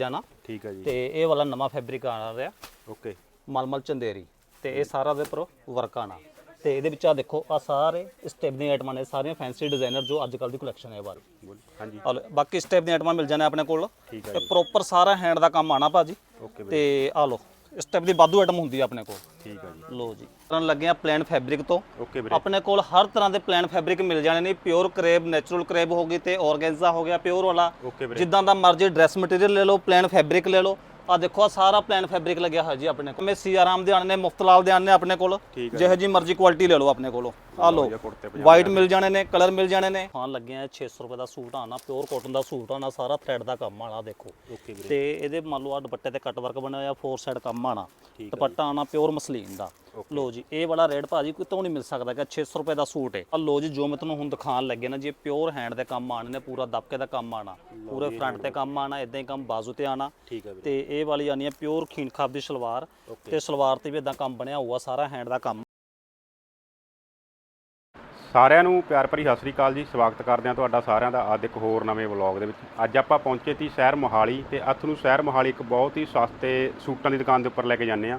ਜਾਣਾ ਠੀਕ ਹੈ ਜੀ। ਤੇ ਇਹ ਵਾਲਾ ਨਵਾਂ ਫੈਬਰਿਕ ਆ ਰਿਹਾ। ਓਕੇ। ਮਲਮਲ ਚੰਦੇਰੀ। ਤੇ ਇਹ ਸਾਰਾ ਦੇ ਉੱਪਰ ਵਰਕ ਆਣਾ ਤੇ ਇਹਦੇ ਵਿੱਚ ਆ ਦੇਖੋ ਆ ਸਾਰੇ ਸਟੈਪ ਦੀਆਂ ਆਈਟਮਾਂ ਨੇ ਸਾਰੀਆਂ ਫੈਂਸੀ ਡਿਜ਼ਾਈਨਰ ਜੋ ਅੱਜ ਕੱਲ ਦੀ ਕਲੈਕਸ਼ਨ ਹੈ ਬਾਰੇ ਹਾਂਜੀ। ਬਾਕੀ ਸਟੈਪ ਦੀਆਂ ਆਈਟਮਾਂ ਮਿਲ ਜਾਣੇ ਆਪਣੇ ਕੋਲ। ਤੇ ਪ੍ਰੋਪਰ ਸਾਰਾ ਹੈਂਡ ਦਾ ਕੰਮ ਆਣਾ ਭਾਜੀ। ਤੇ ਆ ਲੋ ਸਟੈਪ ਦੀ ਵਾਧੂ ਆਈਟਮ ਹੁੰਦੀ ਆ ਆਪਣੇ ਕੋਲ। ਠੀਕ ਹੈ ਜੀ। ਲੋ ਜੀ। ਕਰਨ ਲੱਗੇ ਆ ਪਲੇਨ ਫੈਬਰਿਕ ਤੋਂ। ਓਕੇ ਵੀਰੇ। ਆਪਣੇ ਕੋਲ ਹਰ ਤਰ੍ਹਾਂ ਦੇ ਪਲੇਨ ਫੈਬਰਿਕ ਮਿਲ ਜਾਣੇ ਨੇ। ਪਿਓਰ ਕਰੇਬ ਨੈਚੁਰਲ ਕਰੇਬ ਹੋ ਗਈ ਤੇ ਆਰਗੈਂਜ਼ਾ ਹੋ ਗਿਆ ਪਿਓਰ ਵਾਲਾ। ਓਕੇ ਵੀਰੇ। ਜਿੱਦਾਂ ਦਾ ਮਰਜ਼ੀ ਡਰੈਸ ਮਟੀਰੀਅਲ ਲੈ ਲਓ ਪਲੇਨ ਫੈਬਰਿਕ ਲੈ ਲਓ। ਆ ਦੇਖੋ ਆ ਸਾਰਾ ਪਲੇਨ ਫੈਬਰਿਕ ਲੱਗਿਆ ਹੋਇਆ ਜੀ ਆਪਣੇ ਕੋਲ। ਮੈਂ ਸੀ ਆਰਾਮ ਦੇ ਆਣੇ ਨੇ ਮੁਫਤਲਾਲ ਦੇ ਆਣੇ ਨੇ ਆਪਣੇ ਕੋਲ। ਜਿਹੋ ਜੀ। ਮਰਜ਼ੀ ਕੁਆਲਿਟੀ ਲੈ ਲਓ ਆਪਣੇ ਕੋਲੋਂ। ਆ ਲਓ ਵਾਈਟ ਮਿਲ ਜਾਣੇ ਨੇ ਕਲਰ ਮਿਲ ਜਾਣੇ ਨੇ। ਹਾਂ ਲੱਗੇ ਆ 600 ਰੁਪਏ ਦਾ ਸੂਟ ਆਣਾ ਪਿਓਰ ਕਾਟਨ ਦਾ ਸੂਟ ਆਣਾ ਸਾਰਾ ਥ੍ਰੈਡ ਦਾ ਕੰਮ ਆਣਾ ਦੇਖੋ। ਓਕੇ ਵੀਰੇ। ਤੇ ਇਹਦੇ ਮੰਨ ਲਓ ਆ ਦੁਪੱਟੇ ਤੇ ਕੱਟ ਵਰਕ ਬਣਿਆ ਹੋਇਆ ਫੋਰ ਸਾਈਡ ਕੰਮ ਆਣਾ। ਦੁਪੱਟਾ ਆਣਾ ਪਿਓਰ ਮਸਲੀਨ ਦਾ। ਲੋ ਜੀ ਇਹ ਵਾਲਾ ਰੇਟ ਭਾਜੀ ਕੋਈ ਤੋਂ ਨਹੀਂ ਮਿਲ ਸਕਦਾ ਕਿ 600 ਰੁਪਏ ਦਾ ਸੂਟ ਹੈ ਆ ਲੋ ਜੀ ਜੋ ਮੈਂ ਤੁਹਾਨੂੰ ਹੁਣ ਦਿਖਾਣ ਲੱਗੇ ਨਾ ਜੀ ਪਿਓਰ ਹੈਂਡ ਦੇ ਕੰਮ ਆਣੇ ਨੇ ਪੂਰਾ ਦਬਕੇ ਦਾ ਕੰਮ ਆਣਾ। ਪੂਰੇ ਫਰੰਟ ਤੇ ਕੰਮ ਆਣਾ ਇਦਾਂ ਹੀ ਕੰਮ ਬਾਜ਼ੂ ਤੇ ਆਣਾ। ਤੇ ਇਹ ਵਾਲੀ ਆਣੀ ਹੈ ਪਿਓਰ ਖੀਨ ਖਾਬ ਦੀ ਸਲਵਾਰ ਤੇ ਸਲਵਾਰ ਤੇ ਵੀ ਇਦਾਂ ਕੰਮ ਬਣਿਆ ਹੋਊਗਾ ਸਾਰਾ ਹੈਂਡ ਦਾ ਕੰਮ। ਸਾਰਿਆਂ ਨੂੰ ਪਿਆਰ ਭਰੀ ਸਤਿ ਸ੍ਰੀ ਅਕਾਲ ਜੀ ਸਵਾਗਤ ਕਰਦੇ ਹਾਂ ਤੁਹਾਡਾ ਸਾਰਿਆਂ ਦਾ ਅੱਜ ਇੱਕ ਹੋਰ ਨਵੇਂ ਵਲੌਗ ਦੇ ਵਿੱਚ। ਅੱਜ ਆਪਾਂ ਪਹੁੰਚੇ ਤੀ ਸ਼ਹਿਰ ਮੋਹਾਲੀ ਤੇ ਅੱਥ ਨੂੰ ਸ਼ਹਿਰ ਮੋਹਾਲੀ ਇੱਕ ਬਹੁਤ ਹੀ ਸਸਤੇ ਸੂਟਾਂ ਦੀ ਦੁਕਾਨ ਦੇ ਉੱਪਰ ਲੈ ਕੇ ਜਾਂਦੇ ਆ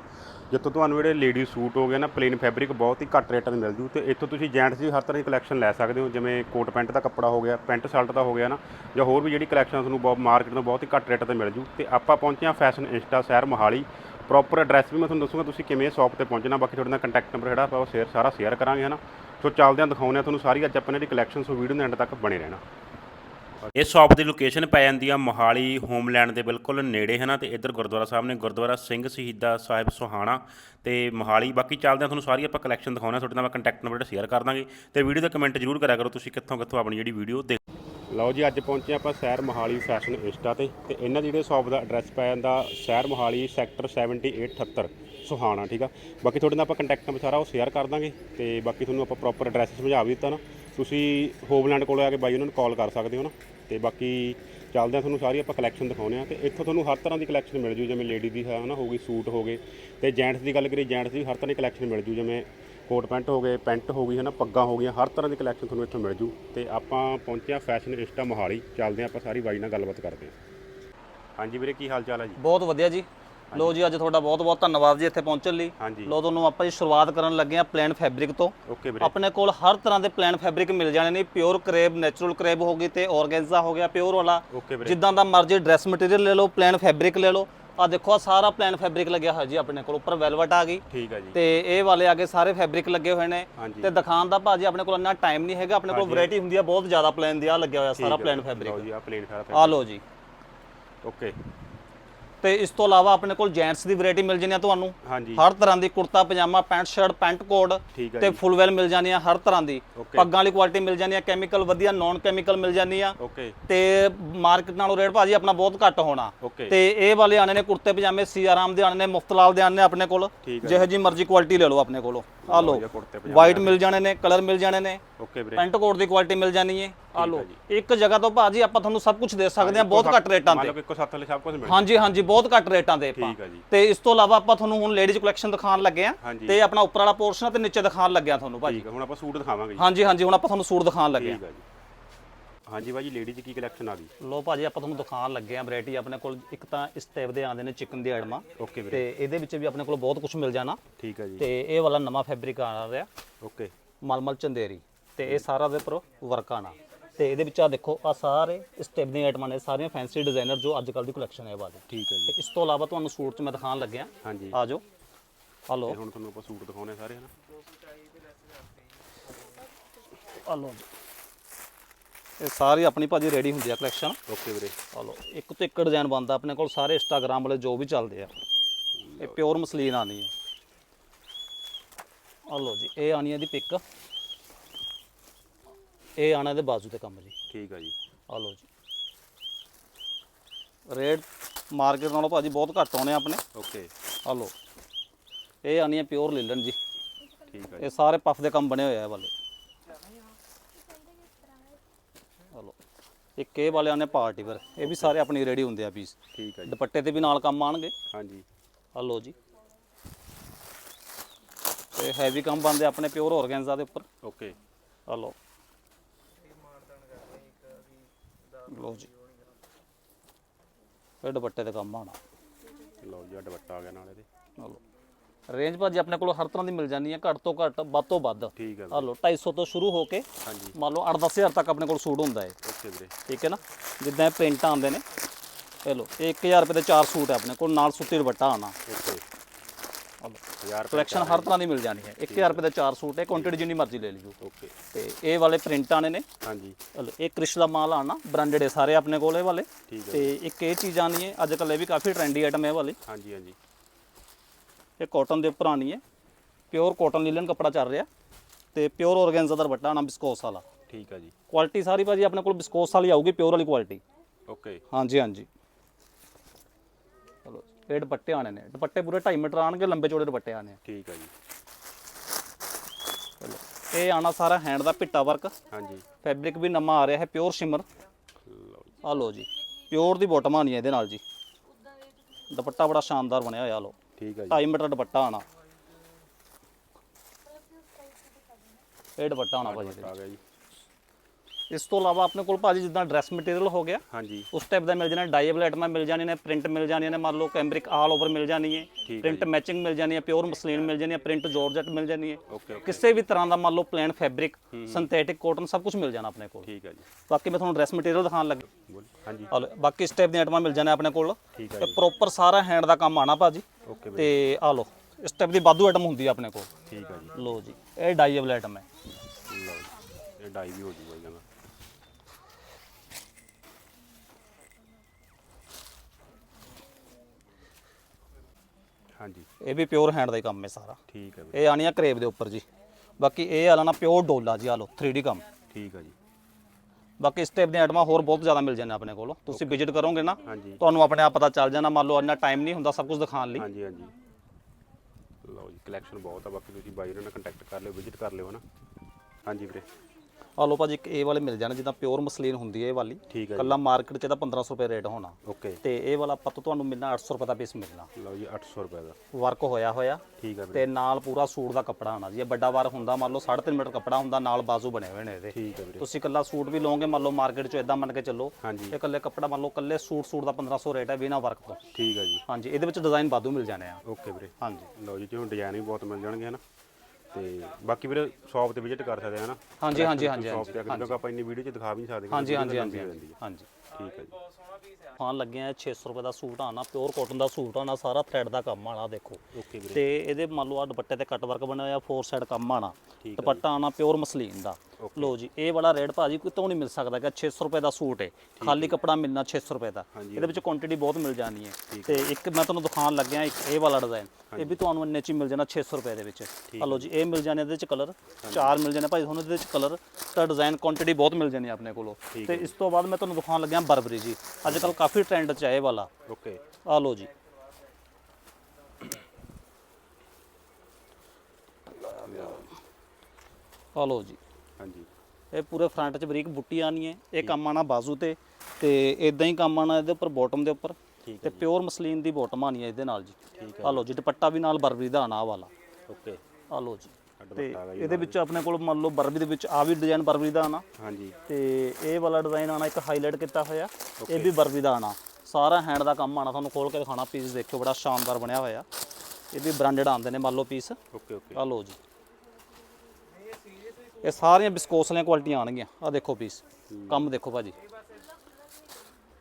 ਜਿੱਥੋਂ ਤੁਹਾਨੂੰ ਜਿਹੜੇ ਲੇਡੀ ਸੂਟ ਹੋ ਗਏ ਨਾ ਪਲੇਨ ਫੈਬਰਿਕ ਬਹੁਤ ਹੀ ਘੱਟ ਰੇਟਾਂ 'ਤੇ ਮਿਲ ਜੂ ਤੇ ਇੱਥੋਂ ਤੁਸੀਂ ਜੈਂਟਸ ਦੀ ਹਰ ਤਰ੍ਹਾਂ ਦੀ ਕਲੈਕਸ਼ਨ ਲੈ ਸਕਦੇ ਹੋ, ਜਿਵੇਂ ਕੋਟ ਪੈਂਟ ਦਾ ਕੱਪੜਾ ਹੋ ਗਿਆ ਪੈਂਟ ਸ਼ਰਟ ਦਾ ਹੋ ਗਿਆ ਨਾ, ਜਾਂ ਹੋਰ ਵੀ ਜਿਹੜੀ ਕਲੈਕਸ਼ਨ ਤੁਹਾਨੂੰ ਬਹੁਤ ਮਾਰਕੀਟ ਤੋਂ ਬਹੁਤ ਹੀ ਘੱਟ ਰੇਟਾਂ 'ਤੇ ਮਿਲ ਜੂ ਤੇ ਆਪਾਂ ਪਹੁੰਚੇ ਹਾਂ ਫੈਸ਼ਨ ਇੰਸਟਾ ਸ਼ਹਿਰ ਮੋਹਾਲੀ। ਪ੍ਰੋਪਰ ਐਡਰੈਸ ਵੀ ਮੈਂ ਤੁਹਾਨੂੰ ਦੱਸੂਗਾ, ਤੁਸੀਂ ਕਿਵੇਂ ਸ਼ਾਪ ਤੇ ਪਹੁੰਚਣਾ, ਬਾਕੀ ਤੁਹਾਡੇ ਨਾਲ ਕੰਟੈਕਟ ਨੰਬਰ ਜਿਹੜਾ ਆਪਾਂ ਉਹ ਸ਼ੇਅਰ ਸਾਰਾ ਸ਼ੇਅਰ ਕਰਾਂਗੇ, ਹਨਾ। ਸੋ ਚੱਲਦੇ ਹਾਂ, ਦਿਖਾਉਂਦੇ ਹਾਂ ਤੁਹਾਨੂੰ ਸਾਰੀ, ਅੱਜ ਆਪਾਂ ਨੇ ਜਿਹੜੀ ਕਲੈਕਸ਼ਨ ਸੋ ਵੀਡੀਓ ਦੇ ਐਂਡ ਤੱਕ ਬਣੇ ਰਹਿਣਾ। ਇਸ ਸ਼ਾਪ ਦੀ ਲੋਕੇਸ਼ਨ ਪੈ ਜਾਂਦੀ ਆ ਮੋਹਾਲੀ ਹੋਮਲੈਂਡ ਦੇ ਬਿਲਕੁਲ ਨੇੜੇ ਹੈ ਨਾ, ਤੇ ਇੱਧਰ ਗੁਰਦੁਆਰਾ ਸਾਹਿਬ ਨੇ ਗੁਰਦੁਆਰਾ ਸਿੰਘ ਸ਼ਹੀਦਾ ਸਾਹਿਬ ਸੁਹਾਣਾ ਤੇ ਮੋਹਾਲੀ। ਬਾਕੀ ਚੱਲਦੇ ਆ ਤੁਹਾਨੂੰ ਸਾਰੀ ਆਪਾਂ ਕਲੈਕਸ਼ਨ ਦਿਖਾਉਣਾ ਤੁਹਾਡੇ ਨਾਲ ਮੈਂ ਕੰਟੈਕਟ ਨੰਬਰ ਸ਼ੇਅਰ ਕਰ ਦਾਂਗੇ। ਤੇ ਵੀਡੀਓ ਦਾ ਕਮੈਂਟ ਜ਼ਰੂਰ ਕਰਿਆ ਕਰੋ, ਤੁਸੀਂ ਕਿੱਥੋਂ ਕਿੱਥੋਂ ਆਪਣੀ ਜਿਹੜੀ ਵੀਡੀਓ ਦੇਖ ਲਓ ਜੀ, ਅੱਜ ਪਹੁੰਚੇ ਆਪਾਂ ਸ਼ਹਿਰ ਮੋਹਾਲੀ ਫੈਸ਼ਨ ਇੰਸਟਾ ਤੇ ਤੇ ਇਹਨਾਂ ਦੀ ਜਿਹੜੇ ਸ਼ਾਪ ਦਾ ਐਡਰੈਸ ਪੈ ਜਾਂਦਾ ਸ਼ਹਿਰ ਮੋਹਾਲੀ ਸੈਕਟਰ 7878 ਸੁਹਾਣਾ, ਠੀਕ ਆ? ਬਾਕੀ ਤੁਹਾਡੇ ਨਾਲ ਆਪਾਂ ਕੰਟੈਕਟ ਨੰਬਰ ਸਾਰਾ ਉਹ ਸ਼ੇਅਰ ਕਰ ਦਾਂਗੇ, ਤੇ ਬਾਕੀ ਤੁਹਾਨੂੰ ਆਪਾਂ ਪ੍ਰੋਪਰ ਐਡਰੈਸ ਸਮਝਾ ਵੀ ਦਿੱਤਾ ਨਾ। ਤੁਸੀਂ ਹੋਮਲੈਂਡ ਕੋਲ ਆ ਕੇ ਬਾਈ ਉਹਨਾਂ ਨੂੰ ਕਾਲ ਕਰ ਸਕਦੇ ਹੋ ਨਾ। ਤੇ ਬਾਕੀ ਚੱਲਦੇ ਆ ਤੁਹਾਨੂੰ ਸਾਰੀ ਆਪਾਂ ਕਲੈਕਸ਼ਨ ਦਿਖਾਉਂਦੇ ਆ ਤੇ ਇੱਥੋਂ ਤੁਹਾਨੂੰ ਹਰ ਤਰ੍ਹਾਂ ਦੀ ਕਲੈਕਸ਼ਨ ਮਿਲ ਜੂ, ਜਿਵੇਂ ਲੇਡੀ ਦੀ ਹੈ ਨਾ ਹੋ ਗਈ ਸੂਟ ਹੋ ਗਏ ਤੇ ਜੈਂਟਸ ਦੀ ਗੱਲ ਕਰੀ ਜੈਂਟਸ ਦੀ ਹਰ ਤਰ੍ਹਾਂ ਦੀ ਕਲੈਕਸ਼ਨ ਮਿਲ ਜੂ, ਜਿਵੇਂ ਕੋਟ ਪੈਂਟ ਹੋ ਗਏ ਪੈਂਟ ਹੋ ਗਈ ਹੈ ਨਾ ਪੱਗਾਂ ਹੋ ਗਈਆਂ, ਹਰ ਤਰ੍ਹਾਂ ਦੀ ਕਲੈਕਸ਼ਨ ਤੁਹਾਨੂੰ ਇੱਥੋਂ ਮਿਲ ਜੂ ਤੇ ਆਪਾਂ ਪਹੁੰਚੇ ਆ ਫੈਸ਼ਨ ਇੰਸਟਾ ਮੋਹਾਲੀ, ਚੱਲਦੇ ਆ ਆਪਾਂ ਸਾਰੀ ਬਾਈ ਨਾਲ ਗੱਲਬਾਤ ਕਰਦੇ ਆ ਹਾਂਜੀ ਵੀਰੇ, ਕੀ ਹਾਲ ਚਾਲ ਹੈ ਜੀ? ਬਹੁਤ ਵਧੀਆ ਜੀ। ਲੋ ਜੀ ਅੱਜ ਤੁਹਾਡਾ ਬਹੁਤ ਬਹੁਤ ਧੰਨਵਾਦ ਜੀ ਇੱਥੇ ਪਹੁੰਚਣ ਲਈ। ਲੋ ਤੁਹਾਨੂੰ ਆਪਾਂ ਜੀ ਸ਼ੁਰੂਆਤ ਕਰਨ ਲੱਗੇ ਆ ਪਲੇਨ ਫੈਬਰਿਕ ਤੋਂ। ਓਕੇ ਵੀਰੇ। ਆਪਣੇ ਕੋਲ ਹਰ ਤਰ੍ਹਾਂ ਦੇ ਪਲੇਨ ਫੈਬਰਿਕ ਮਿਲ ਜਾਣੇ ਨੇ। ਪਿਓਰ ਕਰੇਬ ਨੈਚੁਰਲ ਕਰੇਬ ਹੋ ਗਈ ਤੇ ਆਰਗੈਂਜ਼ਾ ਹੋ ਗਿਆ ਪਿਓਰ ਵਾਲਾ। ਜਿੱਦਾਂ ਦਾ ਮਰਜ਼ੀ ਡਰੈਸ ਮਟੀਰੀਅਲ ਲੈ ਲਓ ਪਲੇਨ ਫੈਬਰਿਕ ਲੈ ਲਓ। ਆ ਦੇਖੋ ਆ ਸਾਰਾ ਪਲੇਨ ਫੈਬਰਿਕ ਲੱਗਿਆ ਹੋਇਆ ਜੀ ਆਪਣੇ ਕੋਲ। ਉੱਪਰ ਵੈਲਵਟ ਆ ਗਈ। ਠੀਕ ਹੈ ਜੀ। ਤੇ ਇਹ ਵਾਲੇ ਆਗੇ ਸਾਰੇ ਫੈਬਰਿਕ ਲੱਗੇ ਹੋਏ ਨੇ। ਤੇ ਦਿਖਾਣ ਦਾ ਭਾਜੀ ਆਪਣੇ ਕੋਲ ਇੰਨਾ ਟਾਈਮ ਨਹੀਂ ਹੈਗਾ। ਆਪਣੇ ਕੋਲ ਵੈਰਾਈਟੀ ਹੁੰਦੀ ਆ ਬਹੁਤ ਜ਼ਿਆਦਾ ਪਲੇਨ ਦੀ ਆ ਲੱਗਿਆ ਹੋਇਆ ਸਾਰਾ ਪਲੇਨ ਫੈਬਰਿਕ ਲਓ ਜੀ ਆ ਪਲੇਨ ਸਾਰਾ ਆ ਲਓ ਜੀ। ਓਕੇ। ਤੇ ਇਸ ਤੋਂ ਇਲਾਵਾ ਆਪਣੇ ਕੋਲ ਜੈਂਟਸ ਦੀ ਵੈਰਾਈਟੀ ਮਿਲ ਜਾਣੀ ਆ ਤੁਹਾਨੂੰ। ਹਾਂਜੀ। ਹਰ ਤਰ੍ਹਾਂ ਦੀ kurta pyjama pant shirt pant coat ਠੀਕ ਹੈ ਤੇ ਫੁੱਲ ਵੈਲ ਮਿਲ ਜਾਣੀ ਆ ਹਰ ਤਰ੍ਹਾਂ ਦੀ. ਪੱਗਾਂ ਵਾਲੀ ਕੁਆਲਿਟੀ ਮਿਲ ਜਾਣੀ ਆ ਕੈਮੀਕਲ ਵਧੀਆ ਨਾਨ ਕੈਮੀਕਲ ਮਿਲ ਜਾਣੀ ਆ। ਓਕੇ ਤੇ ਮਾਰਕੀਟ ਨਾਲੋਂ ਰੇਟ ਭਾਜੀ ਆਪਣਾ ਬਹੁਤ ਘੱਟ ਹੋਣਾ। ਤੇ ਇਹ ਵਾਲੇ ਆਣੇ ਨੇ ਕੁੜਤੇ ਪਜਾਮੇ ਸੀ ਆਰਾਮ ਦੇ ਆਣੇ ਨੇ ਮੁਫਤਲਾਲ ਦੇ ਆਣੇ ਨੇ ਆਪਣੇ ਕੋਲ। ਜਿਹੋ ਜੀ ਮਰਜ਼ੀ ਕੁਆਲਿਟੀ ਲੈ ਲਓ ਆਪਣੇ ਕੋਲੋਂ। ਆ ਲਓ ਵਾਈਟ ਮਿਲ ਜਾਣੇ ਨੇ ਕਲਰ ਮਿਲ ਜਾਣੇ ਨੇ। ਓਕੇ ਵੀਰੇ। ਪੈਂਟ ਕੋਟ ਦੀ ਕੁਆਲਿਟੀ ਮਿਲ ਜਾਣੀ ਹੈ ਆ ਲਓ ਇੱਕ ਜਗ੍ਹਾ ਤੋਂ ਭਾਜੀ ਆਪਾਂ ਤੁਹਾਨੂੰ ਸਭ ਕੁਝ ਦੇ ਸਕਦੇ ਹਾਂ ਬਹੁਤ ਘੱਟ ਰੇਟਾਂ ਤੇ। ਕਿ ਇੱਕੋ ਸੱਤ ਵਾਲੇ ਸਭ ਕੁਝ ਮਿਲ ਹਾਂਜੀ ਹਾਂਜੀ ਬਹੁਤ ਘੱਟ ਰੇਟਾਂ ਤੇ ਆਪਾਂ। ਠੀਕ ਹੈ ਜੀ। ਤੇ ਇਸ ਤੋਂ ਇਲਾਵਾ ਆਪਾਂ ਤੁਹਾਨੂੰ ਹੁਣ ਲੇਡੀਜ਼ ਕਲੈਕਸ਼ਨ ਦਿਖਾਉਣ ਲੱਗੇ ਆ। ਹਾਂਜੀ। ਤੇ ਆਪਣਾ ਉੱਪਰ ਵਾਲਾ ਪੋਰਸ਼ਨ ਤੇ ਨੀਚੇ ਦਿਖਾਉਣ ਲੱਗੇ ਆ ਤੁਹਾਨੂੰ ਭਾਜੀ। ਠੀਕ ਹੁਣ ਆਪਾਂ ਸੂਟ ਦਿਖਾਵਾਂਗੇ ਜੀ। ਹਾਂਜੀ ਹਾਂਜੀ ਹੁਣ ਆਪਾਂ ਤੁਹਾਨੂੰ ਸੂਟ ਦਿਖਾਉਣ ਲੱਗੇ ਆ। ਠੀਕ ਹੈ ਜੀ। ਹਾਂਜੀ ਬਾਈ ਲੇਡੀਜ਼ ਕੀ ਕਲੈਕਸ਼ਨ ਆ ਗਈ ਲੋ ਭਾਜੀ ਆਪਾਂ ਤੁਹਾਨੂੰ ਦਿਖਾਉਣ ਲੱਗੇ ਆ ਵੈਰਾਈਟੀ ਆਪਣੇ ਕੋਲ ਇੱਕ ਤਾਂ ਇਸ ਟਾਈਪ ਦੇ ਆਉਂਦੇ ਨੇ ਚਿਕਨ ਦੀ ਆਈਟਮਾਂ ਓਕੇ ਵੀਰੇ। ਤੇ ਇਹਦੇ ਵਿੱਚ ਵੀ ਆਪਣੇ ਕੋਲ ਬਹੁਤ ਕੁਝ ਮਿਲ ਜਾਣਾ। ਠੀਕ ਹੈ ਜੀ। ਤੇ ਇਹ ਵਾਲਾ ਨਵਾਂ ਫੈਬਰਿਕ ਆ ਰਿਹਾ। ਓਕੇ ਮਲਮਲ ਚੰਦੇਰੀ। ਤੇ ਇਹ ਸਾਰਾ ਦੇ ਉੱਪਰ ਵਰਕ ਆਣਾ ਤੇ ਇਹਦੇ ਵਿੱਚ ਆ ਦੇਖੋ ਆ ਸਾਰੇ ਸਟੈਪ ਦੀਆਂ ਆਈਟਮਾਂ ਨੇ ਸਾਰੀਆਂ ਫੈਂਸੀ ਡਿਜ਼ਾਈਨਰ ਜੋ ਅੱਜ ਕੱਲ ਦੀ ਕਲੈਕਸ਼ਨ ਹੈ ਬਾਜੀ ਠੀਕ ਹੈ ਜੀ। ਇਸ ਤੋਂ ਇਲਾਵਾ ਤੁਹਾਨੂੰ ਸੂਟ 'ਚ ਮੈਂ ਦਿਖਾਉਣ ਲੱਗਿਆ। ਹਾਂਜੀ। ਆ ਜਾਓ। ਆ ਲਓ। ਹੁਣ ਤੁਹਾਨੂੰ ਆਪਾਂ ਸੂਟ ਦਿਖਾਉਣੇ ਸਾਰੇ ਹਨਾ? ਆ ਲਓ ਜੀ। ਇਹ ਸਾਰੀ ਆਪਣੀ ਭਾਜੀ ਰੈਡੀ ਹੁੰਦੀ ਆ ਕਲੈਕਸ਼ਨ ਓਕੇ ਵੀਰੇ। ਆ ਲਓ। ਇੱਕ ਤੋਂ ਇੱਕ ਡਿਜ਼ਾਈਨ ਬਣਦਾ ਆਪਣੇ ਕੋਲ ਸਾਰੇ ਇੰਸਟਾਗ੍ਰਾਮ ਵਾਲੇ ਜੋ ਵੀ ਚੱਲਦੇ ਆ। ਇਹ ਪਿਓਰ ਮਸਲੀਨ ਆਣੀ ਹੈ ਆ ਲਓ ਜੀ ਇਹ ਆਣੀ ਹੈ ਦੀ ਪਿਕ ਇਹ ਆਣਾ ਇਹਦੇ ਬਾਜ਼ੂ ਤੇ ਕੰਮ ਜੀ। ਠੀਕ ਹੈ ਜੀ। ਆ ਲਓ ਜੀ। ਰੇਟ ਮਾਰਕੀਟ ਨਾਲੋਂ ਭਾਜੀ ਬਹੁਤ ਘੱਟ ਆਉਣੇ ਆ ਆਪਣੇ। ਓਕੇ। ਆ ਲਓ। ਇਹ ਆਣੀ ਹੈ ਪਿਓਰ ਲਿਲਨ ਜੀ। ਠੀਕ ਹੈ ਇਹ ਸਾਰੇ ਪਫ ਦੇ ਕੰਮ ਬਣੇ ਹੋਏ ਆ ਇਹ ਵਾਲੇ। ਆ ਲਓ। ਇੱਕ ਇਹ ਵਾਲੇ ਆਣੇ ਪਾਰਟੀ ਪਰ ਇਹ ਵੀ ਸਾਰੇ ਆਪਣੀ ਰੈਡੀ ਹੁੰਦੇ ਆ ਪੀਸ। ਠੀਕ ਹੈ ਜੀ। ਦੁਪੱਟੇ ਤੇ ਵੀ ਨਾਲ ਕੰਮ ਆਣਗੇ। ਹਾਂਜੀ। ਆ ਲਓ ਜੀ। ਤੇ ਹੈਵੀ ਕੰਮ ਬੰਦੇ ਆਪਣੇ ਪਿਓਰ ਆਰਗੈਂਜ਼ਾ ਦੇ ਉੱਪਰ। ਓਕੇ। ਆ ਲਓ। ਲਓ ਜੀ। ਇਹ ਦੁਪੱਟੇ ਤੇ ਕੰਮ ਆਣਾ ਲਓ ਜੀ ਆਹ ਦੁਪੱਟਾ ਆ ਗਿਆ ਨਾਲ ਇਹਦੇ। ਲਓ। ਰੇਂਜ ਭਾਜੀ ਆਪਣੇ ਕੋਲ ਹਰ ਤਰ੍ਹਾਂ ਦੀ ਮਿਲ ਜਾਂਦੀ ਹੈ ਘੱਟ ਤੋਂ ਘੱਟ ਵੱਧ ਤੋਂ ਵੱਧ। ਠੀਕ ਹੈ ਆ ਲਓ 250 ਤੋਂ ਸ਼ੁਰੂ ਹੋ ਕੇ ਹਾਂਜੀ। ਮੰਨ ਲਓ 8-10000 ਤੱਕ ਆਪਣੇ ਕੋਲ ਸੂਟ ਹੁੰਦਾ ਹੈ ਓਕੇ ਵੀਰੇ। ਠੀਕ ਹੈ ਨਾ? ਜਿੱਦਾਂ ਇਹ ਪ੍ਰਿੰਟ ਆਉਂਦੇ ਨੇ। ਇਹ ਲਓ ਇਹ 1000 ਰੁਪਏ ਦੇ ਚਾਰ ਸੂਟ ਹੈ ਆਪਣੇ ਕੋਲ ਨਾਲ ਸੁੱਤੀ ਦੁਪੱਟਾ ਆਣਾ ਓਕੇ। 1000 ਰੁਪਏ ਕਲੈਕਸ਼ਨ ਹਰ ਤਰ੍ਹਾਂ ਦੀ ਮਿਲ ਜਾਣੀ ਹੈ। 1000 ਰੁਪਏ ਦੇ ਚਾਰ ਸੂਟ ਹੈ ਕੁਆਂਟੀਟੀ ਜਿੰਨੀ ਮਰਜ਼ੀ ਲੈ ਲਿਓ। ਓਕੇ ਤੇ ਇਹ ਵਾਲੇ ਪ੍ਰਿੰਟ ਆਣੇ ਨੇ। ਹਾਂਜੀ। ਇਹ ਕ੍ਰਿਸ਼ ਦਾ ਮਾਲ ਆਣਾ ਬ੍ਰਾਂਡਡ ਹੈ ਸਾਰੇ ਆਪਣੇ ਕੋਲ ਇਹ ਵਾਲੇ। ਤੇ ਇੱਕ ਇਹ ਚੀਜ਼ ਆਣੀ ਹੈ ਅੱਜ ਕੱਲ੍ਹ ਇਹ ਵੀ ਕਾਫੀ ਟ੍ਰੈਂਡੀ ਆਈਟਮ ਹੈ ਇਹ ਵਾਲੀ। ਹਾਂਜੀ ਹਾਂਜੀ। ਇਹ ਕਾਟਨ ਦੇ ਉੱਪਰ ਆਣੀ ਹੈ। ਪਿਓਰ ਕਾਟਨ ਲੀਲਨ ਕੱਪੜਾ ਚੱਲ ਰਿਹਾ। ਤੇ ਪਿਓਰ ਔਰਗੈਂਜ਼ਾ ਦਾ ਦੁਪੱਟਾ ਆਣਾ ਬਿਸਕੋਸ ਵਾਲਾ। ਠੀਕ ਹੈ ਜੀ। ਕੁਆਲਿਟੀ ਸਾਰੀ ਭਾਜੀ ਆਪਣੇ ਕੋਲ ਬਿਸਕੋਸ ਵਾਲੀ ਆਊਗੀ ਪਿਓਰ ਵਾਲੀ ਕੁਆਲਿਟੀ ਓਕੇ ਹਾਂਜੀ ਹਾਂਜੀ। ਚਲੋ ਇਹ ਦੁਪੱਟੇ ਆਣੇ ਨੇ। ਦੁਪੱਟੇ ਪੂਰੇ 2.5 ਮੀਟਰ ਆਣਗੇ ਲੰਬੇ ਚੌੜੇ ਦੁਪੱਟੇ ਆਣੇ ਠੀਕ ਹੈ ਜੀ। ਚਲੋ ਇਹ ਆਣਾ ਸਾਰਾ ਹੈਂਡ ਦਾ ਪਿੱਟਾ ਵਰਕ ਹਾਂਜੀ। ਫੈਬਰਿਕ ਵੀ ਨਵਾਂ ਆ ਰਿਹਾ ਹੈ ਪਿਓਰ ਸ਼ਿਮਰ ਆ ਲਓ ਜੀ ਪਿਓਰ ਦੀ ਬੋਟਮ ਆਣੀ ਹੈ ਇਹਦੇ ਨਾਲ ਜੀ। ਦੁਪੱਟਾ ਬੜਾ ਸ਼ਾਨਦਾਰ ਬਣਿਆ ਹੋਇਆ ਲਓ। ਠੀਕ ਹੈ ਜੀ। 2.5 ਮੀਟਰ ਦੁਪੱਟਾ ਆਣਾ ਇਹ ਦੁਪੱਟਾ ਆਣਾ ਭਾਜੀ ਆ ਗਿਆ ਜੀ। ਇਸ ਤੋਂ ਇਲਾਵਾ ਆਪਣੇ ਕੋਲ ਭਾਜੀ ਜਿੱਦਾਂ ਡਰੈਸ ਮਟੀਰੀਅਲ ਹੋ ਗਿਆ ਹਾਂਜੀ। ਉਸ ਟਾਈਪ ਦਾ ਮਿਲ ਜਾਣਾ ਡਾਈਏਬਲ ਆਈਟਮਾਂ ਮਿਲ ਜਾਣੀਆਂ ਨੇ ਪ੍ਰਿੰਟ ਮਿਲ ਜਾਣੀਆਂ ਨੇ ਮੰਨ ਲਓ ਕੈਂਬਰਿਕ ਆਲ ਓਵਰ ਮਿਲ ਜਾਣੀ ਹੈ ਹੈ ਪ੍ਰਿੰਟ ਮੈਚਿੰਗ ਮਿਲ ਜਾਣੀ ਹੈ ਪਿਓਰ ਮਸਲੀਨ ਮਿਲ ਜਾਣੀ ਹੈ ਪ੍ਰਿੰਟ ਜਾਰਜਟ ਮਿਲ ਜਾਣੀ ਹੈ। ਕਿਸੇ ਵੀ ਤਰ੍ਹਾਂ ਦਾ ਮੰਨ ਲਓ ਪਲੇਨ ਫੈਬਰਿਕ ਸਿੰਥੈਟਿਕ ਕਾਟਨ ਸਭ ਕੁਝ ਮਿਲ ਜਾਣਾ ਆਪਣੇ ਕੋਲ। ਠੀਕ ਹੈ ਜੀ। ਬਾਕੀ ਮੈਂ ਤੁਹਾਨੂੰ ਡਰੈਸ ਮਟੀਰੀਅਲ ਦਿਖਾਉਣ ਲੱਗਾ। ਹਾਂਜੀ। ਬਾਕੀ ਇਸ ਟਾਈਪ ਦੀਆਂ ਆਈਟਮਾਂ ਮਿਲ ਜਾਣੇ ਆਪਣੇ ਕੋਲ। ਠੀਕ ਹੈ ਤੇ ਪ੍ਰੋਪਰ ਸਾਰਾ ਹੈਂਡ ਦਾ ਕੰਮ ਆਣਾ ਭਾਜੀ ਤੇ ਆ ਲਓ ਇਸ ਟਾਈਪ ਦੀ ਵਾਧੂ ਆਈਟਮ ਹੁੰਦੀ ਆ ਆਪਣੇ ਕੋਲ। ਠੀਕ ਹੈ ਜੀ। ਲਓ ਜੀ ਇਹ ਡਾਈਏਬਲ ਆਈਟਮ ਹੈ ਲਓ ਇਹ ਡਾਈ ਵੀ ਹੋ ਜੂਗਾ ਜੀ ਇਹਦਾ ਹਾਂਜੀ ਇਹ ਵੀ ਪਿਓਰ ਹੈਂਡ ਦਾ ਹੀ ਕੰਮ ਹੈ ਸਾਰਾ। ਠੀਕ ਹੈ ਇਹ ਆਣੀ ਆ ਕਰੇਬ ਦੇ ਉੱਪਰ ਜੀ। ਬਾਕੀ ਇਹ ਵਾਲਾ ਨਾ ਪਿਓਰ ਡੋਲਾ ਜੀ ਆ ਲਓ 3D ਕੰਮ। ਠੀਕ ਹੈ ਜੀ। ਬਾਕੀ ਇਸ ਟਾਈਪ ਦੀਆਂ ਆਈਟਮਾਂ ਹੋਰ ਬਹੁਤ ਜ਼ਿਆਦਾ ਮਿਲ ਜਾਂਦੀਆਂ ਆਪਣੇ ਕੋਲ। ਤੁਸੀਂ ਵਿਜ਼ਿਟ ਕਰੋਗੇ ਨਾ ਤੁਹਾਨੂੰ ਆਪਣੇ ਆਪ ਪਤਾ ਚੱਲ ਜਾਣਾ ਮੰਨ ਲਓ ਇੰਨਾ ਟਾਈਮ ਨਹੀਂ ਹੁੰਦਾ ਸਭ ਕੁਝ ਦਿਖਾਉਣ ਲਈ। ਹਾਂਜੀ ਹਾਂਜੀ। ਲਓ ਜੀ ਕਲੈਕਸ਼ਨ ਬਹੁਤ ਆ ਬਾਕੀ ਤੁਸੀਂ ਬਾਈ ਨਾਲ ਕੰਟੈਕਟ ਕਰ ਲਿਓ ਵਿਜ਼ਿਟ ਕਰ ਲਿਓ ਹਨਾ। ਹਾਂਜੀ ਵੀਰੇ। ਆ ਲਓ ਭਾਜੀ ਇੱਕ ਇਹ ਵਾਲੇ ਮਿਲ ਜਾਣੇ ਜਿੱਦਾਂ ਪਿਓਰ ਮਸਲੀਨ ਹੁੰਦੀ ਹੈ ਇਹ ਵਾਲੀ। ਠੀਕ ਹੈ ਜੀ। ਕੱਲਾ ਮਾਰਕੀਟ 'ਚ ਇਹਦਾ 1500 ਰੁਪਏ ਰੇਟ ਹੋਣਾ। ਓਕੇ। ਤੇ ਇਹ ਵਾਲਾ ਆਪਾਂ ਤੋਂ ਤੁਹਾਨੂੰ ਮਿਲਣਾ 800 ਰੁਪਏ ਦਾ ਪੀਸ ਮਿਲਣਾ। ਲਓ ਜੀ 800 ਰੁਪਏ ਦਾ। ਵਰਕ ਹੋਇਆ ਹੋਇਆ। ਠੀਕ ਹੈ ਤੇ ਨਾਲ ਪੂਰਾ ਸੂਟ ਦਾ ਕੱਪੜਾ ਆਣਾ ਜੀ। ਇਹ ਵੱਡਾ ਵਾਰ ਹੁੰਦਾ ਮੰਨ ਲਓ 3.5 ਮੀਟਰ ਕੱਪੜਾ ਹੁੰਦਾ ਨਾਲ ਬਾਜ਼ੂ ਬਣੇ ਹੋਏ ਨੇ ਇਹਦੇ। ਠੀਕ ਹੈ ਵੀਰੇ। ਤੁਸੀਂ ਕੱਲਾ ਸੂਟ ਵੀ ਲਓਗੇ ਮੰਨ ਲਓ ਮਾਰਕੀਟ 'ਚੋਂ ਇਦਾਂ ਮੰਨ ਕੇ ਚੱਲੋ। ਇਹ ਕੱਲੇ ਕੱਪੜਾ ਮੰਨ ਲਓ ਕੱਲੇ ਸੂਟ ਸੂਟ ਦਾ 1500 ਰੇਟ ਹੈ ਬਿਨਾ ਵਰਕ ਤੋਂ। ਠੀਕ ਹੈ ਜੀ। ਹਾਂਜੀ ਇਹਦੇ ਵਿੱਚ ਡਿਜ਼ਾਈਨ ਵਾਧੂ ਮਿਲ ਜਾਣੇ ਆ। ਓਕੇ ਵੀਰੇ। ਹਾਂਜੀ। ਲਓ ਜੀ ਤੇ ਹੁਣ ਡਿਜ਼ਾਈਨ ਵੀ ਬਹੁਤ ਮਿਲ ਜਾਣਗੇ ਹਨਾ। ਤੇ ਬਾਕੀ ਵੀਰੇ ਸ਼ਾਪ ਤੇ ਵਿਜ਼ਿਟ ਕਰ ਸਕਦੇ ਆ ਹਨਾ? ਹਾਂਜੀ ਹਾਂਜੀ ਹਾਂਜੀ ਸ਼ਾਪ ਤੇ ਆ ਕੇ ਕਿਉਂਕਿ ਆਪਾਂ ਇੰਨੀ ਵੀਡੀਓ 'ਚ ਦਿਖਾ ਵੀ ਨਹੀਂ ਸਕਦੇ ਹਾਂਜੀ ਹਾਂਜੀ ਹਾਂਜੀ ਠੀਕ ਹੈ ਜੀ। ਫਾਨ ਲੱਗੇ ਆ 600 ਰੁਪਏ ਦਾ ਸੂਟ ਆਣਾ ਪਿਓਰ ਕਾਟਨ ਦਾ ਸੂਟ ਆਣਾ ਸਾਰਾ ਥ੍ਰੈਡ ਦਾ ਕੰਮ ਆਣਾ ਦੇਖੋ। ਓਕੇ ਵੀਰੇ। ਤੇ ਇਹਦੇ ਮੰਨ ਲਓ ਆ ਦੁਪੱਟੇ ਤੇ ਕੱਟ ਵਰਕ ਬਣਿਆ ਹੋਇਆ ਫੋਰ ਸਾਈਡ ਕੰਮ ਆਣਾ ਦੁਪੱਟਾ ਆਣਾ ਪਿਓਰ ਮਸਲੀਨ ਦਾ. ਲੋ ਜੀ ਇਹ ਵਾਲਾ ਰੇਟ ਭਾਜੀ ਕਿਤੋਂ ਨਹੀਂ ਮਿਲ ਸਕਦਾ ਕਿ 600 ਰੁਪਏ ਦਾ ਸੂਟ ਹੈ। ਖਾਲੀ ਕੱਪੜਾ ਮਿਲਣਾ 600 ਰੁਪਏ ਦਾ। ਇਹਦੇ ਵਿੱਚ ਕੁਆਂਟੀਟੀ ਬਹੁਤ ਮਿਲ ਜਾਣੀ ਹੈ। ਤੇ ਇੱਕ ਮੈਂ ਤੁਹਾਨੂੰ ਦਿਖਾਉਣ ਲੱਗਿਆ ਇੱਕ ਇਹ ਵਾਲਾ ਡਿਜ਼ਾਈਨ ਇਹ ਵੀ ਤੁਹਾਨੂੰ ਇੰਨੇ ਚ ਹੀ ਮਿਲ ਜਾਣਾ 600 ਰੁਪਏ ਦੇ ਵਿੱਚ। ਆ ਲੋ ਜੀ ਇਹ ਮਿਲ ਜਾਣੇ ਇਹਦੇ ਵਿੱਚ ਕਲਰ ਚਾਰ ਮਿਲ ਜਾਣੇ ਭਾਈ ਤੁਹਾਨੂੰ ਇਹਦੇ ਵਿੱਚ ਕਲਰ ਤਾਂ ਡਿਜ਼ਾਈਨ ਕੁਆਂਟੀਟੀ ਬਹੁਤ ਮਿਲ ਜਾਣੀ ਆਪਣੇ ਕੋਲੋਂ। ਤੇ ਇਸ ਤੋਂ ਬਾਅਦ ਮੈਂ ਤੁਹਾਨੂੰ ਦਿਖਾਉਣ ਲੱਗਿਆ ਬਰਬਰੀ ਜੀ। ਅੱਜ ਕੱਲ ਕਾਫੀ ਟ੍ਰੈਂਡ ਚ ਹੈ ਇਹ ਵਾਲਾ। ਓਕੇ ਆ ਲੋ ਜੀ। ਆ ਲੋ ਜੀ। ਇਹ ਪੂਰੇ ਫਰੰਟ 'ਚ ਬਰੀਕ ਬੁੱਟੀ ਆਣੀ ਹੈ। ਇਹ ਕੰਮ ਆਣਾ ਬਾਜ਼ੂ ਤੇ ਤੇ ਇਦਾਂ ਹੀ ਕੰਮ ਆਣਾ ਇਹਦੇ ਉੱਪਰ ਬਾਟਮ ਦੇ ਉੱਪਰ। ਤੇ ਪਿਓਰ ਮਸਲੀਨ ਦੀ ਬਾਟਮ ਆਣੀ ਹੈ ਇਹਦੇ ਨਾਲ ਜੀ। ਆ ਲੋ ਜੀ। ਦੁਪੱਟਾ ਵੀ ਨਾਲ ਬਰਬਰੀ ਦਾ ਆਣਾ ਵਾਲਾ। ਓਕੇ ਆ ਲੋ ਜੀ। ਤੇ ਇਹਦੇ ਵਿੱਚ ਆਪਣੇ ਕੋਲ ਮੰਨ ਲਓ ਬਰਬਰੀ ਦੇ ਵਿੱਚ ਆ ਵੀ ਡਿਜ਼ਾਈਨ ਬਰਬਰੀ ਦਾ ਆਣਾ ਹਾਂਜੀ। ਤੇ ਇਹ ਵਾਲਾ ਡਿਜ਼ਾਈਨ ਆਣਾ ਇੱਕ ਹਾਈਲਾਈਟ ਕੀਤਾ ਹੋਇਆ। ਇਹ ਵੀ ਬਰਬਰੀ ਦਾ ਆਣਾ ਸਾਰਾ ਹੈਂਡ ਦਾ ਕੰਮ ਆਣਾ ਤੁਹਾਨੂੰ ਖੋਲ ਕੇ ਦਿਖਾਣਾ ਪੀਸ ਦੇਖਿਓ ਬੜਾ ਸ਼ਾਨਦਾਰ ਬਣਿਆ ਹੋਇਆ। ਇਹ ਵੀ ਬ੍ਰਾਂਡਡ ਆਉਂਦੇ ਨੇ ਮੰਨ ਲਓ ਪੀਸ ਓਕੇ ਓਕੇ ਆ ਲਓ ਜੀ। ਇਹ ਸਾਰੀਆਂ ਬਿਸਕੋਸ ਵਾਲੀਆਂ ਕੁਆਲਿਟੀਆਂ ਆਣਗੀਆਂ ਆ ਦੇਖੋ ਪੀਸ ਕੰਮ ਦੇਖੋ ਭਾਜੀ।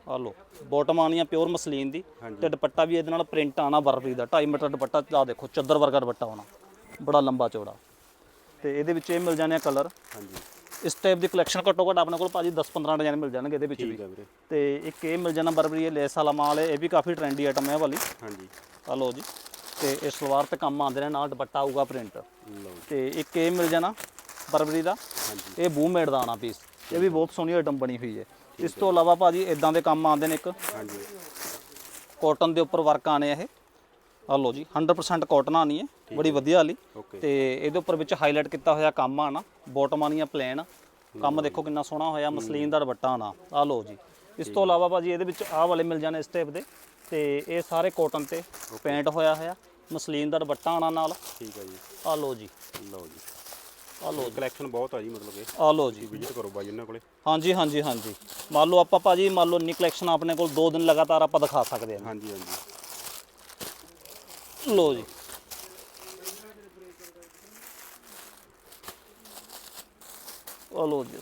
ਆ ਲਓ ਬਾਟਮ ਆਣੀਆਂ ਪਿਓਰ ਮਸਲੀਨ ਦੀ ਤੇ ਦੁਪੱਟਾ ਵੀ ਇਹਦੇ ਨਾਲ ਪ੍ਰਿੰਟ ਆਣਾ ਬਰਬਰੀ ਦਾ। 2.5 ਮੀਟਰ ਦੁਪੱਟਾ ਆ ਦੇਖੋ ਚੱਦਰ ਵਰਗਾ ਦੁਪੱਟਾ ਆਉਣਾ। ਬੜਾ ਲੰਬਾ ਚੌੜਾ। ਤੇ ਇਹਦੇ ਵਿੱਚ ਇਹ ਮਿਲ ਜਾਣੇ ਆ ਕਲਰ ਹਾਂਜੀ। ਇਸ ਟਾਈਪ ਦੀ ਕਲੈਕਸ਼ਨ ਘੱਟੋ ਘੱਟ ਆਪਣੇ ਕੋਲ ਭਾਜੀ 10-15 ਡਿਜ਼ਾਈਨ ਮਿਲ ਜਾਣਗੇ ਇਹਦੇ ਵਿੱਚ ਵੀ। ਤੇ ਇੱਕ ਇਹ ਮਿਲ ਜਾਣਾ ਬਰਬਰੀ ਇਹ ਲੈਸ ਵਾਲਾ ਮਾਲ ਹੈ ਇਹ ਵੀ ਕਾਫੀ ਟ੍ਰੈਂਡੀ ਆਈਟਮ ਹੈ ਵਾਲੀ। ਹਾਂਜੀ। ਆ ਲਓ ਜੀ। ਤੇ ਇਹ ਸਲਵਾਰ ਤੇ ਕੰਮ ਆਉਂਦੇ ਨੇ ਨਾਲ ਦੁਪੱਟਾ ਆਊਗਾ ਪ੍ਰਿੰਟ ਤੇ ਇੱਕ ਇਹ ਮਿਲ ਜਾਣਾ ਬਰਬਰੀ ਦਾ। ਇਹ ਬੂਮੇਡ ਦਾ ਆਣਾ ਪੀਸ ਇਹ ਵੀ ਬਹੁਤ ਸੋਹਣੀ ਆਈਟਮ ਬਣੀ ਹੋਈ ਹੈ। ਇਸ ਤੋਂ ਇਲਾਵਾ ਭਾਜੀ ਇਦਾਂ ਦੇ ਕੰਮ ਆਉਂਦੇ ਨੇ ਇੱਕ। ਹਾਂਜੀ। ਕਾਟਨ ਦੇ ਉੱਪਰ ਵਰਕ ਆਣੇ ਆ ਇਹ। ਆ ਲਓ ਜੀ 100% ਕਾਟਨ ਆਣੀ ਹੈ। ਬੜੀ ਵਧੀਆ ਵਾਲੀ। ਤੇ ਇਹਦੇ ਉੱਪਰ ਵਿੱਚ ਹਾਈਲਾਈਟ ਕੀਤਾ ਹੋਇਆ ਕੰਮ ਆਣਾ ਬਾਟਮ ਆਣੀ ਆ ਪਲੇਨ ਕੰਮ ਦੇਖੋ ਕਿੰਨਾ ਸੋਹਣਾ ਹੋਇਆ ਮਸਲੀਨ ਦਾ ਦੁਪੱਟਾ ਆਣਾ ਆ ਲਓ ਜੀ। ਇਸ ਤੋਂ ਇਲਾਵਾ ਭਾਜੀ ਇਹਦੇ ਵਿੱਚ ਆਹ ਵਾਲੇ ਮਿਲ ਜਾਣੇ ਇਸ ਟਾਈਪ ਦੇ। ਤੇ ਇਹ ਸਾਰੇ ਕਾਟਨ ਤੇ ਪੇਂਟ ਹੋਇਆ ਹੋਇਆ। ਮਸਲੀਨ ਦਾ ਦੁਪੱਟਾ ਆਣਾ ਨਾਲ। ਠੀਕ ਹੈ ਜੀ। ਆ ਲਓ ਜੀ। ਲਓ ਜੀ। ਆ ਲਓ ਕਲੈਕਸ਼ਨ ਬਹੁਤ ਆ ਜੀ ਮਤਲਬ ਕਿ ਆ ਲਓ ਜੀ। ਵਿਜ਼ਿਟ ਕਰੋ ਬਾਈ ਇਹਨਾਂ ਕੋਲੇ। ਹਾਂਜੀ ਹਾਂਜੀ ਹਾਂਜੀ। ਮੰਨ ਲਓ ਆਪਾਂ ਭਾਜੀ ਮੰਨ ਲਓ ਇੰਨੀ ਕਲੈਕਸ਼ਨ ਆਪਣੇ ਕੋਲ 2 ਦਿਨ ਲਗਾਤਾਰ ਆਪਾਂ ਦਿਖਾ ਸਕਦੇ ਹਾਂ ਹਾਂਜੀ ਹਾਂਜੀ। ਲਓ ਜੀ। ਆ ਲਓ ਜੀ।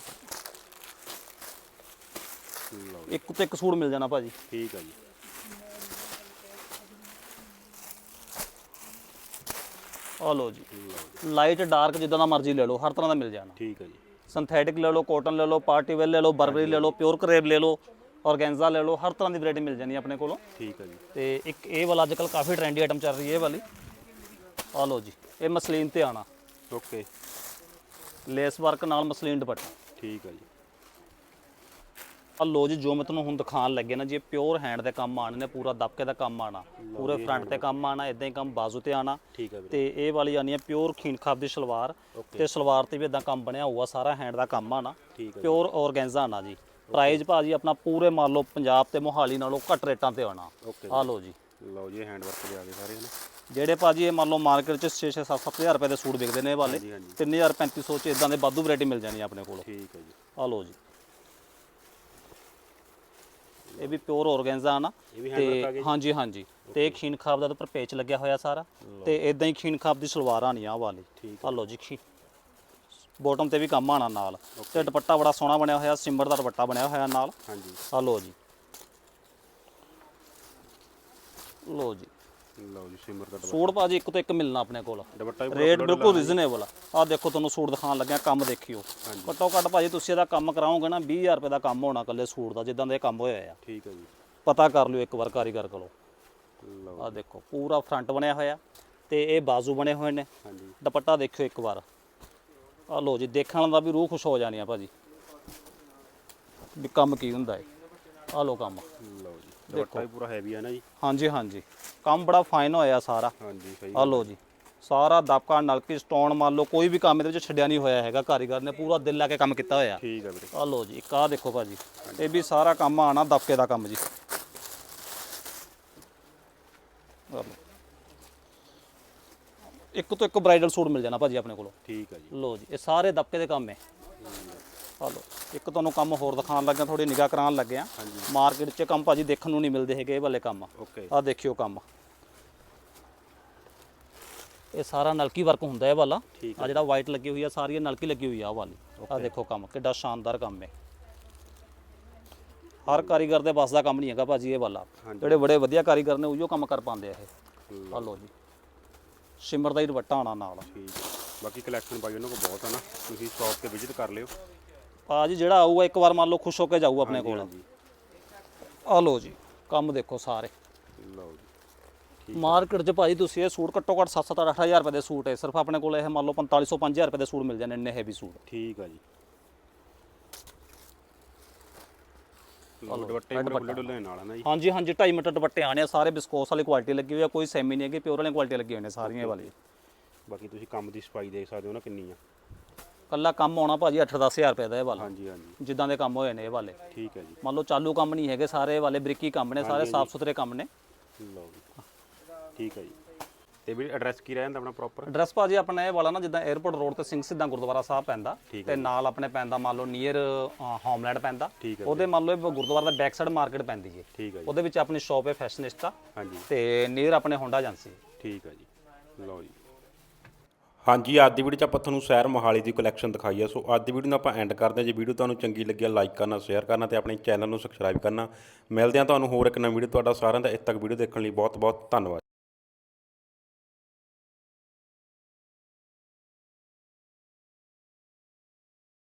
ਲਓ ਇੱਕ ਤੇ ਇੱਕ ਸੂਟ ਮਿਲ ਜਾਣਾ ਭਾਜੀ। ਠੀਕ ਆ ਜੀ। ਆ ਲਓ ਜੀ। ਲਾਈਟ ਡਾਰਕ ਜਿੱਦਾਂ ਦਾ ਮਰਜ਼ੀ ਲੈ ਲਓ ਹਰ ਤਰ੍ਹਾਂ ਦਾ ਮਿਲ ਜਾਣਾ। ਠੀਕ ਆ ਜੀ। ਸਿੰਥੈਟਿਕ ਲੈ ਲਓ ਕਾਟਨ ਲੈ ਲਓ ਪਾਰਟੀ ਵੇਅਰ ਲੈ ਲਓ ਬਰਬਰੀ ਲੈ ਲਓ ਪਿਓਰ ਕਰੇਬ ਲੈ ਲਓ ਔਰਗੈਂਜ਼ਾ ਲੈ ਲਓ ਹਰ ਤਰ੍ਹਾਂ ਦੀ ਵੈਰਾਈਟੀ ਮਿਲ ਜਾਣੀ ਆਪਣੇ ਕੋਲੋਂ। ਠੀਕ ਆ ਜੀ। ਤੇ ਇੱਕ ਇਹ ਵਾਲਾ ਅੱਜ ਕੱਲ ਕਾਫੀ ਟ੍ਰੈਂਡੀ ਆਈਟਮ ਚੱਲ ਰਹੀ ਹੈ ਇਹ ਵਾਲੀ। ਆ ਲਓ ਜੀ ਇਹ ਮਸਲੀਨ ਤੇ ਆਣਾ ਓਕੇ ਲੇਸ ਵਰਕ ਨਾਲ ਮਸਲੀਨ ਦੁਪੱਟਾ। ਠੀਕ ਆ ਜੀ। ਆ ਲੋ ਜੀ ਜੋ ਮੈਂ ਤੁਹਾਨੂੰ ਹੁਣ ਦਿਖਾਣ ਲੱਗੇ ਨਾ ਜੀ ਪਿਓਰ ਹੈਂਡ ਦੇ ਕੰਮ ਆਣੇ ਨੇ ਪੂਰਾ ਦਬਕੇ ਦਾ ਕੰਮ ਆਣਾ ਪੂਰੇ ਫਰੰਟ ਤੇ ਕੰਮ ਆਣਾ ਇਦਾਂ ਹੀ ਕੰਮ ਬਾਜ਼ੂ ਤੇ ਆਣਾ ਤੇ ਇਹ ਵਾਲੀ ਆਣੀ ਹੈ ਪਿਓਰ ਖੀਨ ਖਾਬ ਦੀ ਸਲਵਾਰ। ਤੇ ਸਲਵਾਰ ਤੇ ਵੀ ਇਦਾਂ ਕੰਮ ਬਣਿਆ ਹੋਊਗਾ ਸਾਰਾ ਹੈਂਡ ਦਾ ਕੰਮ ਆਣਾ ਪਿਓਰ ਔਰਗੈਂਜ਼ਾ ਆਣਾ ਜੀ। ਪ੍ਰਾਈਸ ਭਾਜੀ ਆਪਣਾ ਪੂਰੇ ਮੰਨ ਲਓ ਪੰਜਾਬ ਤੇ ਮੋਹਾਲੀ ਨਾਲੋਂ ਘੱਟ ਰੇਟਾਂ ਤੇ ਆਣਾ ਆ ਲੋ ਜੀ। ਲਓ ਜੀ। ਹੈਂਡ ਵਰਕ ਦੇ ਆ ਗਏ ਸਾਰੇ ਹਨਾ। ਜਿਹੜੇ ਭਾਜੀ ਇਹ ਮੰਨ ਲਓ ਮਾਰਕੀਟ 'ਚ 6 6 7 7000 ਰੁਪਏ ਦੇ ਸੂਟ ਵਿਕਦੇ ਨੇ ਇਹ ਵਾਲੇ ਹਾਂਜੀ ਹਾਂਜੀ। 3000 3500 ਚ ਇਦਾਂ ਦੇ ਵਾਧੂ ਵੈਰਾਈਟੀ ਮਿਲ ਜਾਣੀ ਆਪਣੇ ਕੋਲ। ਠੀਕ ਆ ਜੀ। ਆ ਲੋ ਜੀ। ਇਹ ਵੀ ਪਿਓਰ ਔਰਗੈਂਜ਼ਾ ਆ ਨਾ। ਵੀ ਤੇ ਹਾਂਜੀ ਹਾਂਜੀ। ਤੇ ਇਹ ਖੀਨ ਖਾਬ ਦਾ ਉੱਪਰ ਪੇਚ ਲੱਗਿਆ ਹੋਇਆ ਸਾਰਾ। ਤੇ ਇਦਾਂ ਹੀ ਖੀਨ ਖਾਬ ਦੀ ਸਲਵਾਰ ਆਣੀ ਆ ਆਹ ਵਾਲੀ। ਠੀਕ ਆ ਲੋ ਜੀ ਖੀ ਬੋਟਮ ਤੇ ਵੀ ਕੰਮ ਆਣਾ ਨਾਲ। ਤੇ ਦੁਪੱਟਾ ਬੜਾ ਸੋਹਣਾ ਬਣਿਆ ਹੋਇਆ ਸਿੰਬਰ ਦਾ ਦੁਪੱਟਾ ਬਣਿਆ ਹੋਇਆ ਨਾਲ। ਹਾਂਜੀ। ਆ ਲੋ ਜੀ। ਲੋ ਜੀ। ਲਓ ਜੀ ਸਿਮਰ ਦਾ ਦੁਪੱਟਾ ਸੂਟ ਭਾਜੀ ਇੱਕ ਤੋਂ ਇੱਕ ਮਿਲਣਾ ਆਪਣੇ ਕੋਲ। ਦੁਪੱਟਾ ਵੀ ਰੇਟ ਬਿਲਕੁਲ ਰੀਜ਼ਨੇਬਲ ਆ। ਆਹ ਦੇਖੋ ਤੁਹਾਨੂੰ ਸੂਟ ਦਿਖਾਉਣ ਲੱਗਿਆ ਕੰਮ ਦੇਖਿਓ। ਘੱਟੋ ਘੱਟ ਭਾਜੀ ਤੁਸੀਂ ਇਹਦਾ ਕੰਮ ਕਰਾਓਗੇ ਨਾ 20000 ਰੁਪਏ ਦਾ ਕੰਮ ਹੋਣਾ ਇਕੱਲੇ ਸੂਟ ਦਾ ਜਿੱਦਾਂ ਦੇ ਇਹ ਕੰਮ ਹੋਇਆ ਆ। ਠੀਕ ਆ ਜੀ। ਪਤਾ ਕਰ ਲਿਓ ਇੱਕ ਵਾਰ ਕਾਰੀਗਰ ਕੋਲੋਂ। ਲਓ ਆਹ ਦੇਖੋ ਪੂਰਾ ਫਰੰਟ ਬਣਿਆ ਹੋਇਆ ਤੇ ਇਹ ਬਾਜ਼ੂ ਬਣੇ ਹੋਏ ਨੇ। ਹਾਂਜੀ। ਦੁਪੱਟਾ ਦੇਖਿਓ ਇੱਕ ਵਾਰ। ਆਹ ਲੋ ਜੀ ਦੇਖਣ ਦਾ ਵੀ ਰੂਹ ਖੁਸ਼ ਹੋ ਜਾਣੀ ਆ ਭਾਜੀ ਵੀ ਕੰਮ ਕੀ ਹੁੰਦਾ ਹੈ ਆਹ ਲੋ ਕੰਮ। ਜੀ ਦੁਪੱਟਾ ਵੀ ਪੂਰਾ ਹੈਵੀ ਆ ਨਾ ਜੀ। ਹਾਂਜੀ ਹਾਂਜੀ। ਕੰਮ ਬੜਾ ਫਾਈਨ ਹੋਇਆ ਸਾਰਾ। ਹਾਂਜੀ ਸਹੀ ਆਹ ਲੋ ਜੀ। ਸਾਰਾ ਦਬਕਾ ਨਲਕੀ ਸਟੋਨ ਮੰਨ ਲਓ ਕੋਈ ਵੀ ਕੰਮ ਇਹਦੇ ਵਿੱਚ ਛੱਡਿਆ ਨਹੀਂ ਹੋਇਆ ਹੈਗਾ ਕਾਰੀਗਰ ਨੇ ਪੂਰਾ ਦਿਲ ਲਾ ਕੇ ਕੰਮ ਕੀਤਾ ਹੋਇਆ। ਠੀਕ ਆ ਵੀਰੇ। ਆਹ ਲੋ ਜੀ ਇੱਕ ਆਹ ਦੇਖੋ ਭਾਜੀ। ਇਹ ਵੀ ਸਾਰਾ ਕੰਮ ਆਣਾ ਦਬਕੇ ਦਾ ਕੰਮ ਜੀ। ਆਹ ਲਓ। ਇੱਕ ਤੋਂ ਇੱਕ ਬ੍ਰਾਈਡਲ ਸੂਟ ਮਿਲ ਜਾਣਾ ਭਾਜੀ ਆਪਣੇ ਕੋਲੋਂ। ਠੀਕ ਆ ਜੀ। ਲੋ ਜੀ ਇਹ ਸਾਰੇ ਦਬਕੇ ਦੇ ਕੰਮ ਹੈ ਆ ਲੋ ਇੱਕ ਤੁਹਾਨੂੰ ਕੰਮ ਹੋਰ ਦਿਖਾਉਣ ਲੱਗਾ ਥੋੜੀ ਨਿਗਾਹ ਕਰਾਉਣ ਲੱਗੇ ਆ ਮਾਰਕੀਟ 'ਚ ਕੰਮ ਭਾਜੀ ਦੇਖਣ ਨੂੰ ਨਹੀਂ ਮਿਲਦੇ ਹੈਗੇ ਇਹ ਵਾਲੇ ਕੰਮ। ਓਕੇ। ਆ ਦੇਖਿਓ ਕੰਮ। ਇਹ ਸਾਰਾ ਨਲਕੀ ਵਰਕ ਹੁੰਦਾ ਇਹ ਵਾਲਾ। ਆ ਜਿਹੜਾ ਵਾਈਟ ਲੱਗੀ ਹੋਈ ਆ ਸਾਰੀ ਨਲਕੀ ਲੱਗੀ ਹੋਈ ਆ ਵਾਲੀ। ਆ ਦੇਖੋ ਕੰਮ ਕਿੱਡਾ ਸ਼ਾਨਦਾਰ ਕੰਮ ਹੈ। ਹਰ ਕਾਰੀਗਰ ਦੇ ਬਸ ਦਾ ਕੰਮ ਨਹੀਂ ਹੈਗਾ ਭਾਜੀ ਇਹ ਵਾਲਾ। ਜਿਹੜੇ ਬੜੇ ਵਧੀਆ ਕਾਰੀਗਰ ਨੇ ਉਹੀਓ ਕੰਮ ਕਰ ਪਾਉਂਦੇ ਆ ਇਹ। ਆ ਲੋ ਜੀ। ਸ਼ਿਮਰ ਦਾ ਹੀ ਦੁਪੱਟਾ ਆਉਣਾ ਨਾਲ। ਠੀਕ। ਬਾਕੀ ਕਲੈਕਸ਼ਨ ਬਾਈ ਉਹਨਾਂ ਕੋਲ ਬਹੁਤ ਆ ਨਾ। ਤੁਸੀਂ ਸ਼ਾਪ ਤੇ ਵਿਜ਼ਿਟ ਕਰ ਲਿਓ। ਭਾਜੀ ਜਿਹੜਾ ਆਊਗਾ ਇੱਕ ਵਾਰ ਮੰਨ ਲਓ ਖੁਸ਼ ਹੋ ਕੇ ਜਾਊ ਆਪਣੇ ਕੋਲ। ਹਾਂਜੀ। ਆ ਲੋ ਜੀ ਕੰਮ ਦੇਖੋ ਸਾਰੇ। ਲਓ ਜੀ ਮਾਰਕੀਟ 'ਚ ਭਾਜੀ ਤੁਸੀਂ ਇਹ ਸੂਟ ਘੱਟੋ ਘੱਟ 7-7 8000 ਰੁਪਏ ਦੇ ਸੂਟ ਹੈ। ਸਿਰਫ ਆਪਣੇ ਕੋਲ ਇਹ ਮੰਨ ਲਓ 4500 5000 ਰੁਪਏ ਦੇ ਸੂਟ ਮਿਲ ਜਾਂਦੇ ਇੰਨੇ ਹੈਵੀ ਸੂਟ। ਠੀਕ ਆ ਜੀ। ਲਓ, ਦੁਪੱਟੇ ਪੂਰੇ ਖੁੱਲੇ ਡੁੱਲੇ ਨਾਲ ਆ ਨਾ ਜੀ। ਹਾਂਜੀ ਹਾਂਜੀ 2.5 ਮੀਟਰ ਦੁਪੱਟੇ ਆਣੇ ਆ ਸਾਰੇ ਬਿਸਕੋਸ ਵਾਲੀ ਕੁਆਲਿਟੀ ਲੱਗੀ ਹੋਈ ਆ ਕੋਈ ਸੈਮੀ ਨਹੀਂ ਹੈਗੀ ਪਿਓਰ ਵਾਲੀ ਕੁਆਲਿਟੀ ਲੱਗੀ ਹੋਈ ਨੇ ਸਾਰੀਆਂ ਇਹ ਵਾਲੀ ਬਾਕੀ ਤੁਸੀਂ ਕੰਮ ਦੀ ਸਫ਼ਾਈ ਦੇਖ ਸਕਦੇ ਹੋ ਨਾ ਕਿੰਨੀ ਆ। ਕੱਲਾ ਕੰਮ ਆਉਣਾ ਭਾਜੀ 8-10000 ਰੁਪਏ ਦਾ ਇਹ ਵਾਲਾ। ਹਾਂਜੀ ਹਾਂਜੀ। ਜਿੱਦਾਂ ਦੇ ਕੰਮ ਹੋਏ ਨੇ ਇਹ ਵਾਲੇ। ਠੀਕ ਹੈ ਜੀ। ਮੰਨ ਲਓ ਚਾਲੂ ਕੰਮ ਨਹੀਂ ਹੈਗੇ ਸਾਰੇ ਵਾਲੇ ਬ੍ਰਿਕੀ ਕੰਮ ਨੇ ਸਾਰੇ ਸਾਫ਼ ਸੁਥਰੇ ਕੰਮ ਨੇ। ਲਓ ਜੀ। ਠੀਕ ਹੈ ਜੀ। ਤੇ ਵੀ ਐਡਰੈਸ ਕੀ ਰਹਿ ਜਾਂਦਾ ਆਪਣਾ ਪ੍ਰੋਪਰ ਐਡਰੈਸ ਭਾਜੀ ਆਪਣਾ ਇਹ ਵਾਲਾ ਨਾ ਜਿੱਦਾਂ 에어ਪੋਰਟ ਰੋਡ ਤੇ ਸਿੰਘ ਸਿੱਧਾ ਗੁਰਦੁਆਰਾ ਸਾਹਿਬ ਪੈਂਦਾ। ਤੇ ਨਾਲ ਆਪਣੇ ਪੈਂਦਾ ਮੰਨ ਲਓ ਨੀਅਰ ਹੋਮਲੈਂਡ ਪੈਂਦਾ। ਉਹਦੇ ਮੰਨ ਲਓ ਇਹ ਗੁਰਦੁਆਰਾ ਦਾ ਬੈਕ ਸਾਈਡ ਮਾਰਕੀਟ ਪੈਂਦੀ ਹੈ ਠੀਕ ਹੈ ਜੀ। ਉਹਦੇ ਵਿੱਚ ਆਪਣੀ ਸ਼ਾਪ ਹੈ ਫੈਸ਼ਨਿਸਟਾ ਹਾਂਜੀ। ਤੇ ਨੀਅਰ ਆਪਣੇ ਹੋਂਡਾ ਏਜੰਸੀ ਠੀਕ ਹੈ ਜੀ। ਲਓ ਜੀ। ਹਾਂਜੀ, ਅੱਜ ਦੀ ਵੀਡੀਓ 'ਚ ਆਪਾਂ ਤੁਹਾਨੂੰ ਸੈਰ ਮੋਹਾਲੀ ਦੀ ਕਲੈਕਸ਼ਨ ਦਿਖਾਈ ਹੈ ਸੋ ਅੱਜ ਦੀ ਵੀਡੀਓ ਨੂੰ ਆਪਾਂ ਐਂਡ ਕਰਦੇ ਹਾਂ। ਜੇ ਵੀਡੀਓ ਤੁਹਾਨੂੰ ਚੰਗੀ ਲੱਗੀ ਲਾਈਕ ਕਰਨਾ ਸ਼ੇਅਰ ਕਰਨਾ ਤੇ ਆਪਣੇ ਚੈਨਲ ਨੂੰ ਸਬਸਕ੍ਰਾਈਬ ਕਰਨਾ। ਮਿਲਦੇ ਹਾਂ ਤੁਹਾਨੂੰ ਹੋਰ ਇੱਕ ਨਵੀਂ ਵੀਡੀਓ ਤੁਹਾਡਾ ਸਾਰਿਆਂ ਦਾ। ਇੱਥੇ ਤੱਕ ਵੀਡੀਓ ਦੇਖਣ ਲਈ ਬਹੁਤ ਬਹੁਤ ਧੰਨਵਾਦ।